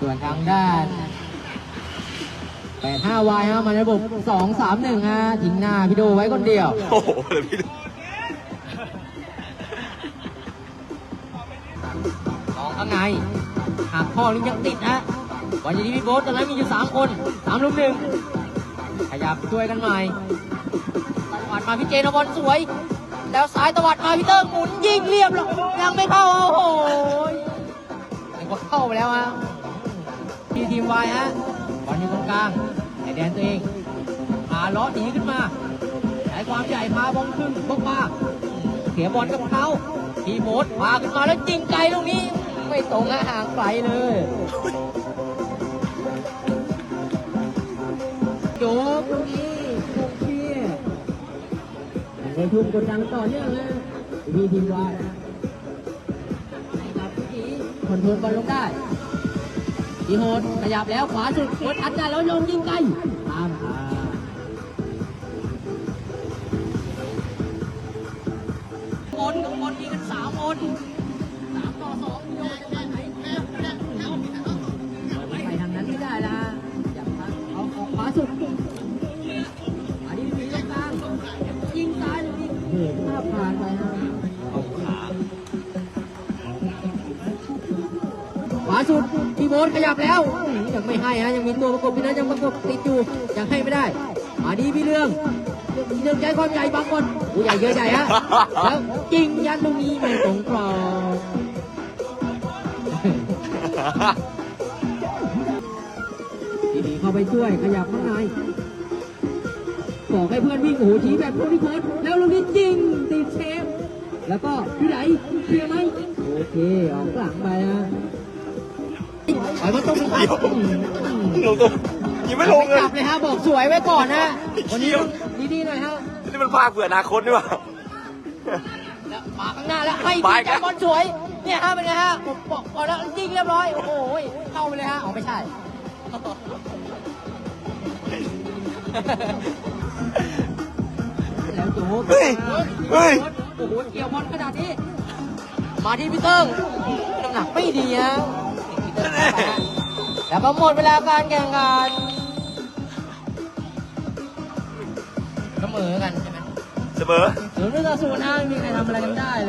ส่วนทางด้านแปดห้าวายฮะมาในระบบสองสามหนึ่งฮะทิ้งหน้าพี่โดไว้คนเดียว โอ้โหเดี๋ยพี่ดูสองข้างในหากข้อนี้ยังติดฮะวันนี้พี่โบ๊ทตอนนั้นมีอยู่สามคนสามลุมหนึ่งขยับช่วยกันใหม่ตวัดมาพี่เจนบอลสวย แล้วซ้ายตวัดมาพี่เติ้งหมุนยิงเรียบแล้วยังไม่เข้า โอ้โหยังก็เข้าไปแล้วฮะ ทีทีมวายฮะบอลอยู่ตรงกลางในแดนตัวเองพาล้อหนีขึ้นมาใช้ความใหญ่พาบอลขึ้นบล็อกมาเสียบอลกับเขาทีโมดพาขึ้นมาแล้วยิงไกลตรงนี้ ไม่ตรงฮะห่างไกลเลยโยกตรงนี้โอเคในทุ่มกดดังต่อเนื่องนะพี่ทีมวายนะครับพี่คอนโทรลบอลลงได้ ดีโหดขยับแล้วขวาสุดกดอัดได้แล้วลงยิงไกลตามบนกับบนยิงกันสามคนสามต่อสองโยกไปไหนไปทางนั้นไม่ได้ละอย่ามาเอาออกขวาสุดอันนี้มีตรงกลางยิงซ้ายเลยนี่เห็นภาพผ่านไปฮะขวาสุด โบ๊ทขยับแล้วยังไม่ให้ฮะยังมีตัวประกบพี่นะยังประกบติดอยู่ยังให้ไม่ได้ มาดีพี่เรื่องเรื่องใจความใหญ่บางคนผู้ใหญ่เยอะใหญ่ฮะแล้วยิงยันตรงนี้ไม่ตรงกรอบดีๆเข้าไปช่วยขยับข้างในบอกให้เพื่อนวิ่งโอ้โหชี้แบบโพลิโพสแล้วลูกนี้จริงติดเชฟแล้วก็พี่ไหนเคลียร์ไหมโอเคออกหลังไปนะ ปล่อยมันตรงนี้ครับอืมลงตัวยังไม่ลงเลยกลับเลยฮะบอกสวยไว้ก่อนนะวันนี้เชี่ยวดีๆหน่อยฮะนี่มันภาคเผื่ออนาคตนี่หว่าแล้วมาข้างหน้าแล้วให้ไปทีครับบอลสวยเนี่ยฮะเป็นไงฮะผมบอกก่อนแล้วยิงเรียบร้อยโอ้โหเข้าไปเลยฮะเอาไม่ใช่แล้วโจ๊กเฮ้ยเฮ้ยโอ้โหเกี่ยวบอลขนาดนี้มาที่พี่เติ้งน้ำหนักไม่ดีฮะ แล้วก็หมดเวลาการแข่งขันเสมอกันใช่ไหมเสมอ ศูนย์ต่อศูนย์ฮะไม่มีใครทำอะไรกันได้เลย